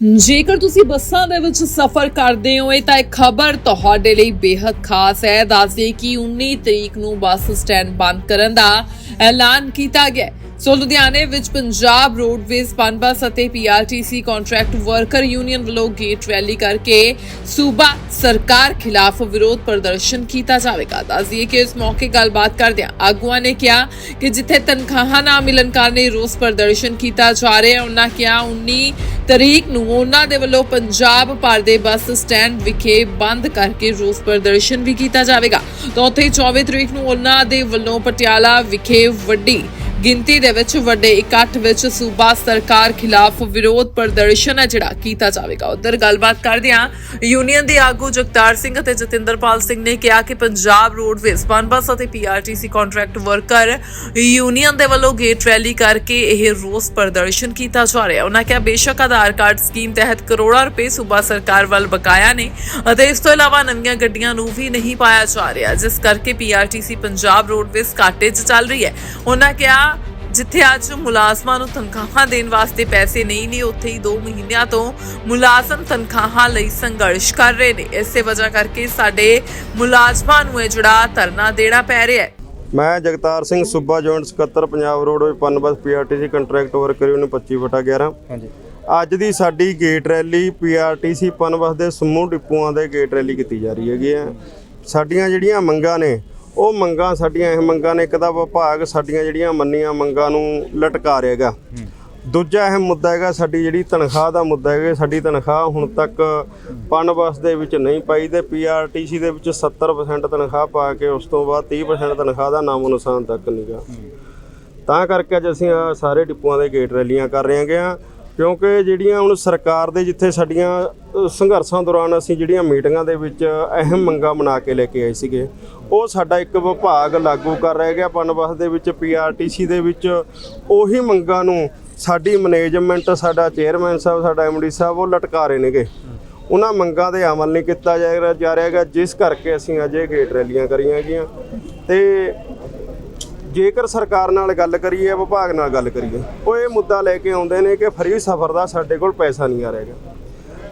ਜੇਕਰ ਤੁਸੀਂ ਬੱਸਾਂ ਦੇ ਵਿੱਚ ਸਫ਼ਰ ਕਰਦੇ ਹੋ, ਇਹ ਤਾਂ ਇੱਕ ਖਬਰ ਤੁਹਾਡੇ ਲਈ ਬੇहद ਖਾਸ ਹੈ। ਦੱਸਦੇ ਕਿ 19 ਤਰੀਕ ਨੂੰ ਬੱਸ ਸਟੈਂਡ ਬੰਦ ਕਰਨ ਦਾ ਐਲਾਨ ਕੀਤਾ ਗਿਆ ਸੋ ਲੁਧਿਆਣੇ ਵਿੱਚ ਪੰਜਾਬ ਰੋਡਵੇਜ਼ ਪਨਬਸ ਅਤੇ ਪੀਆਰਟੀਸੀ ਕੰਟਰੈਕਟ ਵਰਕਰ ਯੂਨੀਅਨ ਵੱਲੋਂ ਗੇਟ ਰੈਲੀ ਕਰਕੇ ਸੂਬਾ ਸਰਕਾਰ ਖਿਲਾਫ ਵਿਰੋਧ ਪ੍ਰਦਰਸ਼ਨ ਕੀਤਾ ਜਾਵੇਗਾ। ਦੱਸਦੀਏ ਕਿ ਇਸ ਮੌਕੇ ਗੱਲਬਾਤ ਕਰਦਿਆਂ ਆਗੂਆਂ ਨੇ ਕਿਹਾ ਕਿ ਜਿੱਥੇ ਤਨਖਾਹਾਂ ਨਾ ਮਿਲਣ ਕਾਰਨ ਰੋਸ ਪ੍ਰਦਰਸ਼ਨ ਕੀਤਾ ਜਾ ਰਿਹਾ ਹੈ ਉਹਨਾਂ ਕਿਹਾ 19 ਤਰੀਕ ਨੂੰ ਉਹਨਾਂ ਦੇ ਵੱਲੋਂ ਪੰਜਾਬ ਭਰ ਦੇ ਬੱਸ ਸਟੈਂਡ ਵਿਖੇ ਬੰਦ ਕਰਕੇ ਰੋਸ ਪ੍ਰਦਰਸ਼ਨ ਵੀ ਕੀਤਾ ਜਾਵੇਗਾ। ਤਾਂ ਉੱਥੇ 24 ਤਰੀਕ ਨੂੰ ਉਹਨਾਂ ਦੇ ਵੱਲੋਂ ਪਟਿਆਲਾ ਵਿਖੇ ਵੱਡੀ ਗਿਣਤੀ ਦੇ ਵਿੱਚ ਵੱਡੇ ਇਕੱਠ ਵਿੱਚ ਸੂਬਾ ਸਰਕਾਰ ਖਿਲਾਫ ਵਿਰੋਧ ਪ੍ਰਦਰਸ਼ਨ ਹੈ, ਜਿਹੜਾ ਕੀਤਾ ਜਾਵੇਗਾ। ਉਧਰ ਗੱਲਬਾਤ ਕਰਦਿਆਂ ਯੂਨੀਅਨ ਦੇ ਆਗੂ ਜਗਤਾਰ ਸਿੰਘ ਅਤੇ ਜਤਿੰਦਰਪਾਲ ਸਿੰਘ ਨੇ ਕਿਹਾ ਕਿ ਪੰਜਾਬ ਰੋਡਵੇਜ਼ ਪਨਬਸ ਅਤੇ ਪੀਆਰਟੀਸੀ ਕੰਟਰੈਕਟ ਵਰਕਰ ਯੂਨੀਅਨ ਦੇ ਵੱਲੋਂ ਗੇਟ ਰੈਲੀ ਕਰਕੇ ਇਹ ਰੋਸ ਪ੍ਰਦਰਸ਼ਨ ਕੀਤਾ ਜਾ ਰਿਹਾ ਹੈ। ਉਹਨਾਂ ਕਿਹਾ, ਬੇਸ਼ੱਕ ਆਧਾਰ ਕਾਰਡ ਸਕੀਮ ਤਹਿਤ ਕਰੋੜਾਂ ਰੁਪਏ ਸੂਬਾ ਸਰਕਾਰ ਵੱਲ ਬਕਾਇਆ ਨੇ ਅਤੇ ਇਸ ਤੋਂ ਇਲਾਵਾ ਨਵੀਆਂ ਗੱਡੀਆਂ ਨੂੰ ਵੀ ਨਹੀਂ ਪਾਇਆ ਜਾ ਰਿਹਾ, ਜਿਸ ਕਰਕੇ ਪੀਆਰਟੀਸੀ ਪੰਜਾਬ ਰੋਡਵੇਜ਼ ਘਾਟੇ 'ਚ ਚੱਲ ਰਹੀ ਹੈ। ਉਹਨਾਂ ਕਿਹਾ ਜਿੱਥੇ ਅੱਜ ਮੁਲਾਜ਼ਮਾਂ ਨੂੰ ਤਨਖਾਹਾਂ ਦੇਣ ਵਾਸਤੇ ਪੈਸੇ ਨਹੀਂ ਨੇ ਉੱਥੇ ਹੀ 2 ਮਹੀਨਿਆਂ ਤੋਂ ਮੁਲਾਜ਼ਮ ਤਨਖਾਹਾਂ ਲਈ ਸੰਘਰਸ਼ ਕਰ ਰਹੇ ਨੇ। ਇਸੇ ਵਜ੍ਹਾ ਕਰਕੇ ਸਾਡੇ ਮੁਲਾਜ਼ਮਾਂ ਨੂੰ ਇਹ ਜਿਹੜਾ ਧਰਨਾ ਦੇਣਾ ਪੈ ਰਿਹਾ ਹੈ। ਮੈਂ ਜਗਤਾਰ ਸਿੰਘ ਸੂਬਾ ਜੁਆਇੰਟ ਸਕੱਤਰ Punjab roadways Punbus PRTC contract worker union 25 ਵਟਾ 11 ਹਾਂਜੀ। ਅੱਜ ਦੀ ਸਾਡੀ ਗੇਟ ਰੈਲੀ ਪੀਆਰਟੀਸੀ ਪਨਬਸ ਦੇ ਸਮੂਹ ਡਿਪੂਆਂ ਦੇ ਗੇਟ ਰੈਲੀ ਕੀਤੀ ਜਾ ਰਹੀ ਹੈਗੀ ਆ ਸਾਡੀਆਂ ਜਿਹੜੀਆਂ ਮੰਗਾਂ ਨੇ ਉਹ ਮੰਗਾਂ ਸਾਡੀਆਂ, ਇਹ ਮੰਗਾਂ ਨੇ ਇੱਕ ਤਾਂ ਵਿਭਾਗ ਸਾਡੀਆਂ ਜਿਹੜੀਆਂ ਮੰਨੀਆਂ ਮੰਗਾਂ ਨੂੰ ਲਟਕਾ ਰਿਹਾਗਾ ਦੂਜਾ ਅਹਿਮ ਮੁੱਦਾ ਹੈਗਾ ਸਾਡੀ ਜਿਹੜੀ ਤਨਖਾਹ ਦਾ ਮੁੱਦਾ ਹੈਗਾ, ਸਾਡੀ ਤਨਖਾਹ ਹੁਣ ਤੱਕ ਪਨਬਸ ਦੇ ਵਿੱਚ ਨਹੀਂ ਪਾਈ ਤੇ ਪੀਆਰਟੀਸੀ ਦੇ ਵਿੱਚ 70% ਤਨਖਾਹ ਪਾ ਕੇ ਉਸ ਤੋਂ ਬਾਅਦ 30% ਤਨਖਾਹ ਦਾ ਨਾਮੋ ਨਿਸ਼ਾਨ ਤੱਕ ਨਹੀਂਗਾ ਤਾਂ ਕਰਕੇ ਅੱਜ ਅਸੀਂ ਸਾਰੇ ਡਿਪੂਆਂ ਦੇ ਗੇਟ ਰੈਲੀਆਂ ਕਰ ਰਹੇ ਹਾਂਗੇ ਆ ਕਿਉਂਕਿ ਜਿਹੜੀਆਂ ਹੁਣ ਸਰਕਾਰ ਦੇ ਜਿੱਥੇ ਸਾਡੀਆਂ ਸੰਘਰਸ਼ਾਂ ਦੌਰਾਨ ਅਸੀਂ ਜਿਹੜੀਆਂ ਮੀਟਿੰਗਾਂ ਦੇ ਵਿੱਚ ਅਹਿਮ ਮੰਗਾਂ ਬਣਾ ਕੇ ਲੈ ਕੇ ਆਏ ਸੀਗੇ, ਉਹ ਸਾਡਾ ਇੱਕ ਵਿਭਾਗ ਲਾਗੂ ਕਰ ਰਿਹਾ ਗਿਆ ਪਨਬਸ ਦੇ ਵਿੱਚ ਪੀਆਰਟੀਸੀ ਦੇ ਵਿੱਚ। ਉਹੀ ਮੰਗਾਂ ਨੂੰ ਸਾਡੀ ਮੈਨੇਜਮੈਂਟ, ਸਾਡਾ ਚੇਅਰਮੈਨ ਸਾਹਿਬ, ਸਾਡਾ ਐਮਡੀ ਸਾਹਿਬ, ਉਹ ਲਟਕਾ ਰਹੇ ਨੇਗੇ। ਉਹਨਾਂ ਮੰਗਾਂ ਦੇ ਅਮਲ ਨਹੀਂ ਕੀਤਾ ਜਾ ਜਾ ਰਿਹਾ ਹੈਗਾ, ਜਿਸ ਕਰਕੇ ਅਸੀਂ ਅਜੇ ਗੇਟ ਰੈਲੀਆਂ ਕਰੀਆਂ ਗਈਆਂ ਤੇ ਜੇਕਰ ਸਰਕਾਰ ਨਾਲ ਗੱਲ ਕਰੀਏ, ਵਿਭਾਗ ਨਾਲ ਗੱਲ ਕਰੀਏ, ਉਹ ਇਹ ਮੁੱਦਾ ਲੈ ਕੇ ਆਉਂਦੇ ਨੇ ਕਿ ਫਰੀ ਸਫ਼ਰ ਦਾ ਸਾਡੇ ਕੋਲ ਪੈਸਾ ਨਹੀਂ ਆ ਰਿਹਾ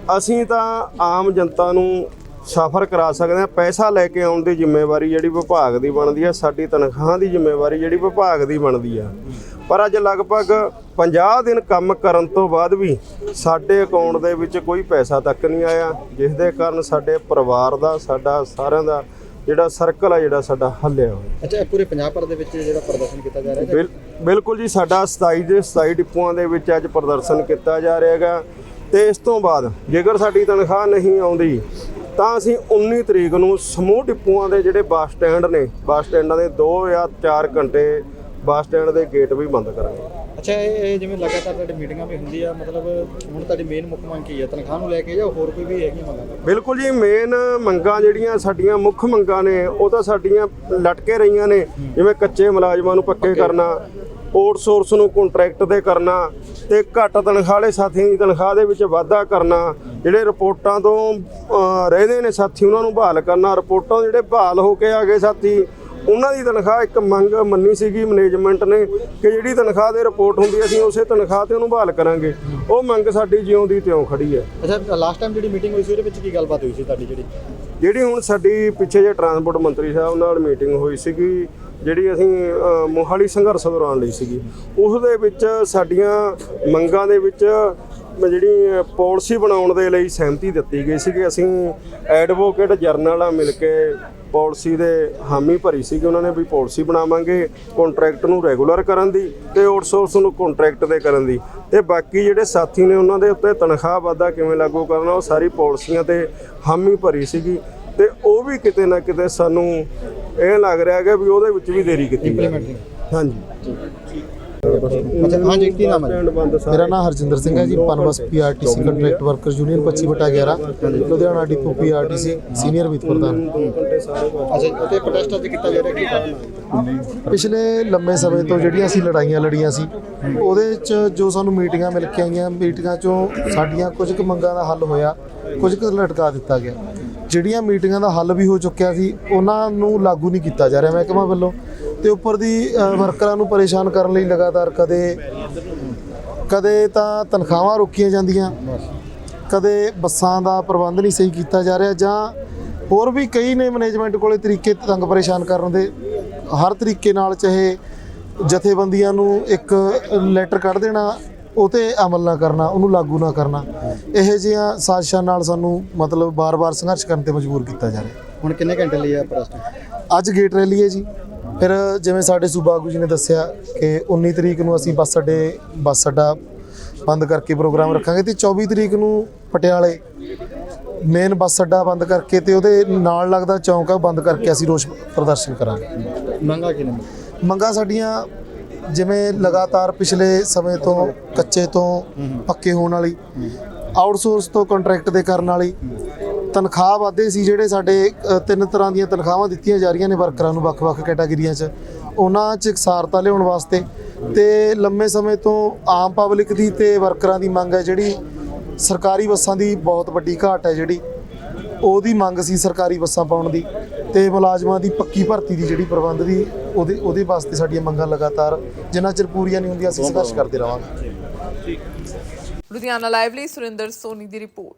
ਅਸੀਂ ਤਾਂ ਆਮ ਜਨਤਾ ਨੂੰ ਸਫ਼ਰ ਕਰਾ ਸਕਦੇ ਹਾਂ ਪੈਸਾ ਲੈ ਕੇ ਆਉਣ ਦੀ ਜ਼ਿੰਮੇਵਾਰੀ ਜਿਹੜੀ ਵਿਭਾਗ ਦੀ ਬਣਦੀ ਹੈ ਸਾਡੀ ਤਨਖਾਹ ਦੀ ਜ਼ਿੰਮੇਵਾਰੀ ਜਿਹੜੀ ਵਿਭਾਗ ਦੀ ਬਣਦੀ ਆ। ਪਰ ਅੱਜ ਲਗਭਗ 50 ਦਿਨ ਕੰਮ ਕਰਨ ਤੋਂ ਬਾਅਦ ਵੀ ਸਾਡੇ ਅਕਾਊਂਟ ਦੇ ਵਿੱਚ ਕੋਈ ਪੈਸਾ ਤੱਕ ਨਹੀਂ ਆਇਆ ਜਿਸ ਦੇ ਕਾਰਨ ਸਾਡੇ ਪਰਿਵਾਰ ਦਾ ਸਾਡਾ ਸਾਰਿਆਂ ਦਾ ਜਿਹੜਾ ਸਰਕਲ ਆ ਜਿਹੜਾ ਸਾਡਾ ਹੱਲਿਆ ਹੋਇਆ। ਅੱਛਾ ਇਹ ਪੂਰੇ ਪੰਜਾਬ ਭਰ ਦੇ ਵਿੱਚ ਜਿਹੜਾ ਪ੍ਰਦਰਸ਼ਨ ਕੀਤਾ ਜਾ ਰਿਹਾ ਹੈ? ਬਿਲ ਬਿਲਕੁਲ ਜੀ ਸਾਡਾ 27 ਦੇ 27 ਡਿਪੂਆਂ ਦੇ ਵਿੱਚ ਅੱਜ ਪ੍ਰਦਰਸ਼ਨ ਕੀਤਾ ਜਾ ਰਿਹਾ ਹੈਗਾ। ਤੇ ਇਸ ਤੋਂ ਬਾਅਦ ਜੇਕਰ ਸਾਡੀ ਤਨਖਾਹ ਨਹੀਂ ਆਉਂਦੀ ਤਾਂ ਅਸੀਂ 19 ਤਰੀਕ ਨੂੰ ਸਮੂਹ ਡਿਪੂਆਂ ਦੇ ਜਿਹੜੇ ਬੱਸ ਸਟੈਂਡ ਨੇ ਬੱਸ ਸਟੈਂਡਾਂ ਦੇ 2 ਜਾਂ 4 ਘੰਟੇ ਬੱਸ ਸਟੈਂਡ ਦੇ ਗੇਟ ਵੀ ਬੰਦ ਕਰਾਂਗੇ। ਅੱਛਾ ਇਹ ਜਿਵੇਂ ਲਗਾਤਾਰ ਤੁਹਾਡੀ ਮੀਟਿੰਗਾਂ ਵੀ ਹੁੰਦੀ ਆ ਮਤਲਬ ਹੁਣ ਤੁਹਾਡੀ ਮੇਨ ਮੁੱਖ ਮੰਗ ਕੀ ਹੈ? ਤਨਖਾਹ ਨੂੰ ਲੈ ਕੇ ਜਾਂ ਹੋਰ ਕੋਈ ਵੀ ਹੈਗੀ ਮੰਗਾਂ? ਬਿਲਕੁਲ ਜੀ ਮੇਨ ਮੰਗਾਂ ਜਿਹੜੀਆਂ ਸਾਡੀਆਂ ਮੁੱਖ ਮੰਗਾਂ ਨੇ ਉਹ ਤਾਂ ਸਾਡੀਆਂ ਲਟਕੇ ਰਹੀਆਂ ਨੇ ਜਿਵੇਂ ਕੱਚੇ ਮੁਲਾਜ਼ਮਾਂ ਨੂੰ ਪੱਕੇ। ਕਰਨਾ ਆਊਟਸੋਰਸ ਨੂੰ ਕੰਟਰੈਕਟ ਤੇ ਕਰਨਾ ਤੇ ਘੱਟ ਤਨਖਾਹ ਵਾਲੇ ਸਾਥੀਆਂ ਦੀ ਤਨਖਾਹ ਦੇ ਵਿੱਚ ਵਾਧਾ ਕਰਨਾ ਜਿਹੜੇ ਰਿਪੋਰਟਾਂ ਤੋਂ ਰਹਿੰਦੇ ਨੇ ਸਾਥੀ ਉਹਨਾਂ ਨੂੰ ਬਹਾਲ ਕਰਨਾ ਰਿਪੋਰਟਾਂ ਜਿਹੜੇ ਬਹਾਲ ਹੋ ਕੇ ਆ ਗਏ ਸਾਥੀ ਉਹਨਾਂ ਦੀ ਤਨਖਾਹ ਇੱਕ ਮੰਗ ਮੰਨੀ ਸੀਗੀ ਮੈਨੇਜਮੈਂਟ ਨੇ ਕਿ ਜਿਹੜੀ ਤਨਖਾਹ ਦੇ ਰਿਪੋਰਟ ਹੁੰਦੀ ਅਸੀਂ ਉਸੇ ਤਨਖਾਹ ਤੇ ਉਹਨੂੰ ਬਹਾਲ ਕਰਾਂਗੇ। ਉਹ ਮੰਗ ਸਾਡੀ ਜਿਉਂ ਦੀ ਤਿਉਂ ਖੜੀ ਹੈ ਅੱਛਾ ਲਾਸਟ ਟਾਈਮ ਜਿਹੜੀ ਮੀਟਿੰਗ ਹੋਈ ਸੀ ਉਹਦੇ ਵਿੱਚ ਕੀ ਗੱਲਬਾਤ ਹੋਈ ਸੀ ਤੁਹਾਡੀ ਜਿਹੜੀ? ਜਿਹੜੀ ਹੁਣ ਸਾਡੀ ਪਿੱਛੇ ਜੇ ਟਰਾਂਸਪੋਰਟ ਮੰਤਰੀ ਸਾਹਿਬ ਨਾਲ ਮੀਟਿੰਗ ਹੋਈ ਸੀਗੀ ਜਿਹੜੀ ਅਸੀਂ ਮੋਹਾਲੀ ਸੰਘਰਸ਼ ਦੌਰਾਨ ਲਈ ਸੀਗੀ ਉਸ ਦੇ ਵਿੱਚ ਸਾਡੀਆਂ ਮੰਗਾਂ ਦੇ ਵਿੱਚ ਜਿਹੜੀ ਪਾਲਿਸੀ ਬਣਾਉਣ ਦੇ ਲਈ ਸਹਿਮਤੀ ਦਿੱਤੀ ਗਈ ਸੀ ਕਿ ਅਸੀਂ ਐਡਵੋਕੇਟ ਜਰਨਲ ਨਾਲ ਮਿਲ ਕੇ ਪਾਲਿਸੀ ਦੇ ਹਾਮੀ ਭਰੀ ਸੀ ਕਿ ਉਹਨਾਂ ਨੇ ਵੀ ਪਾਲਿਸੀ ਬਣਾਵਾਂਗੇ, ਕੰਟਰੈਕਟ ਨੂੰ ਰੈਗੂਲਰ ਕਰਨ ਦੀ ਤੇ ਆਊਟਸੋਰਸ ਨੂੰ ਕੰਟਰੈਕਟ ਤੇ ਕਰਨ ਦੀ। ਤੇ ਬਾਕੀ ਜਿਹੜੇ ਸਾਥੀ ਨੇ ਉਹਨਾਂ ਦੇ ਉੱਤੇ ਤਨਖਾਹ ਵਾਧਾ ਕਿਵੇਂ ਲਾਗੂ ਕਰਨਾ, ਉਹ ਸਾਰੀ ਪਾਲਿਸੀਆਂ ਤੇ ਹਾਮੀ ਭਰੀ ਸੀਗੀ। ਤੇ ਉਹ ਵੀ ਕਿਤੇ ਨਾ ਕਿਤੇ ਸਾਨੂੰ ਇਹ ਲੱਗ ਰਿਹਾ ਹੈ ਵੀ ਉਹਦੇ ਵਿੱਚ ਵੀ ਦੇਰੀ ਕੀਤੀ ਹੈ। ਹਾਂਜੀ। ਅੱਛਾ ਹਾਂਜੀ ਕੀ ਨਾਮ ਹੈ ਮੇਰਾ ਨਾਮ ਹਰਜਿੰਦਰ ਸਿੰਘ ਹੈ ji Punbus PRTC contract workers union 25 ਬਟਾ 11 ਲੁਧਿਆਣਾ ਡਿਪੂ ਪੀਆਰਟੀਸੀ ਸੀਨੀਅਰ ਵਿਤ ਪ੍ਰਧਾਨ। ਘੰਟੇ ਸਾਰੇ ਬੰਦ। ਅੱਛਾ ਤੇ ਪ੍ਰੋਟੈਸਟ ਅੱਜ ਕੀਤਾ ਜਾ ਰਿਹਾ ਕੀ ਕਾਰਨ ਪਿਛਲੇ ਲੰਮੇ ਸਮੇਂ ਤੋਂ ਜਿਹੜੀਆਂ ਅਸੀਂ ਲੜਾਈਆਂ ਲੜੀਆਂ ਸੀ ਉਹਦੇ ਚ ਜੋ ਸਾਨੂੰ ਮੀਟਿੰਗਾਂ ਮਿਲ ਕੇ ਆਈਆਂ ਮੀਟਿੰਗਾਂ ਚੋਂ ਸਾਡੀਆਂ ਕੁਝ ਕੁ ਮੰਗਾਂ ਦਾ ਹੱਲ ਹੋਇਆ ਕੁਝ ਕੁ ਲਟਕਾ ਦਿੱਤਾ ਗਿਆ। ਜਿਹੜੀਆਂ ਮੀਟਿੰਗਾਂ ਦਾ ਹੱਲ ਵੀ ਹੋ ਚੁੱਕਿਆ ਸੀ, ਉਹਨਾਂ ਨੂੰ ਲਾਗੂ ਨਹੀਂ ਕੀਤਾ ਜਾ ਰਿਹਾ ਮਹਿਕਮਾ ਵੱਲੋਂ। ਤੇ ਉੱਪਰ ਦੀ ਵਰਕਰਾਂ ਨੂੰ ਪਰੇਸ਼ਾਨ ਕਰਨ ਲਈ ਲਗਾਤਾਰ ਕਦੇ ਕਦੇ ਤਾਂ ਤਨਖਾਹਾਂ ਰੋਕੀਆਂ ਜਾਂਦੀਆਂ, ਕਦੇ ਬੱਸਾਂ ਦਾ ਪ੍ਰਬੰਧ ਨਹੀਂ ਸਹੀ ਕੀਤਾ ਜਾ ਰਿਹਾ, ਜਾਂ ਹੋਰ ਵੀ ਕਈ ਨੇ ਮੈਨੇਜਮੈਂਟ ਕੋਲੇ ਤਰੀਕੇ ਤੰਗ ਪਰੇਸ਼ਾਨ ਕਰਨ ਦੇ, ਹਰ ਤਰੀਕੇ ਨਾਲ ਚਾਹੇ ਜਥੇਬੰਦੀਆਂ ਨੂੰ ਇੱਕ ਲੈਟਰ ਕੱਢ ਦੇਣਾ ਉਹ ਤੇ ਅਮਲ ਨਾ ਕਰਨਾ ਉਹਨੂੰ ਲਾਗੂ ਨਾ ਕਰਨਾ। ਇਹੋ ਜਿਹੀਆਂ ਸਾਜ਼ਿਸ਼ਾਂ ਨਾਲ ਸਾਨੂੰ ਮਤਲਬ ਬਾਰ-ਬਾਰ ਸੰਘਰਸ਼ ਕਰਨ ਤੇ ਮਜਬੂਰ ਕੀਤਾ ਜਾ ਰਿਹਾ। ਹੁਣ ਕਿੰਨੇ ਘੰਟੇ ਲਈ ਆ ਪ੍ਰਸਤ ਅੱਜ ਗੇਟ ਰੈਲੀ ਹੈ ਜੀ। ਫਿਰ ਜਿਵੇਂ ਸਾਡੇ ਸੂਬਾ ਆਗੂ ਜੀ ਨੇ ਦੱਸਿਆ ਕਿ 19 ਤਰੀਕ ਨੂੰ ਅਸੀਂ ਬੱਸ ਅੱਡੇ ਬੱਸ ਅੱਡਾ ਬੰਦ ਕਰਕੇ ਪ੍ਰੋਗਰਾਮ ਰੱਖਾਂਗੇ ਤੇ 24 ਤਰੀਕ ਨੂੰ ਪਟਿਆਲੇ ਮੇਨ ਬੱਸ ਅੱਡਾ ਬੰਦ ਕਰਕੇ ਤੇ ਉਹਦੇ ਨਾਲ ਲੱਗਦਾ ਚੌਂਕ ਆ ਬੰਦ ਕਰਕੇ ਅਸੀਂ ਰੋਸ ਪ੍ਰਦਰਸ਼ਨ ਕਰਾਂਗੇ। ਮੰਗਾ ਕਿੰਨੇ ਮੰਗਾਂ ਸਾਡੀਆਂ ਜਿਵੇਂ ਲਗਾਤਾਰ ਪਿਛਲੇ ਸਮੇਂ ਤੋਂ ਕੱਚੇ ਤੋਂ ਪੱਕੇ ਹੋਣ ਵਾਲੀ ਆਊਟਸੋਰਸ ਤੋਂ ਕੰਟਰੈਕਟ ਦੇ ਕਰਨ ਵਾਲੀ, ਤਨਖਾਹ ਵਾਧੇ ਸੀ ਜਿਹੜੇ ਸਾਡੇ ਤਿੰਨ ਤਰ੍ਹਾਂ ਦੀਆਂ ਤਨਖਾਹਾਂ ਦਿੱਤੀਆਂ ਜਾ ਰਹੀਆਂ ਨੇ ਵਰਕਰਾਂ ਨੂੰ ਵੱਖ-ਵੱਖ ਕੈਟਾਗਰੀਆਂ 'ਚ। ਉਹਨਾਂ 'ਚ ਇਕਸਾਰਤਾ ਲਿਆਉਣ ਵਾਸਤੇ ਤੇ ਲੰਮੇ ਸਮੇਂ ਤੋਂ ਆਮ ਪਬਲਿਕ ਦੀ ਤੇ ਵਰਕਰਾਂ ਦੀ ਮੰਗ ਹੈ ਜਿਹੜੀ ਸਰਕਾਰੀ ਬੱਸਾਂ ਦੀ ਬਹੁਤ ਵੱਡੀ ਘਾਟ ਹੈ ਜਿਹੜੀ। ਉਹਦੀ ਮੰਗ ਸੀ ਸਰਕਾਰੀ ਬੱਸਾਂ ਪਾਉਣ ਦੀ। ਤੇ ਮੁਲਾਜ਼ਮਾਂ ਦੀ ਪੱਕੀ ਭਰਤੀ ਦੀ ਜਿਹੜੀ ਪ੍ਰਬੰਧ ਦੀ, ਉਹਦੇ ਉਹਦੇ ਵਾਸਤੇ ਸਾਡੀਆਂ ਮੰਗਾਂ ਲਗਾਤਾਰ, ਜਿੰਨਾ ਚਿਰ ਪੂਰੀਆਂ ਨਹੀਂ ਹੁੰਦੀਆਂ, ਅਸੀਂ ਸੰਘਰਸ਼ ਕਰਦੇ ਰਹਾਂਗੇ। ਲੁਧਿਆਣਾ ਲਾਈਵ ਲਈ ਸੁਰਿੰਦਰ ਸੋਨੀ ਦੀ ਰਿਪੋਰਟ।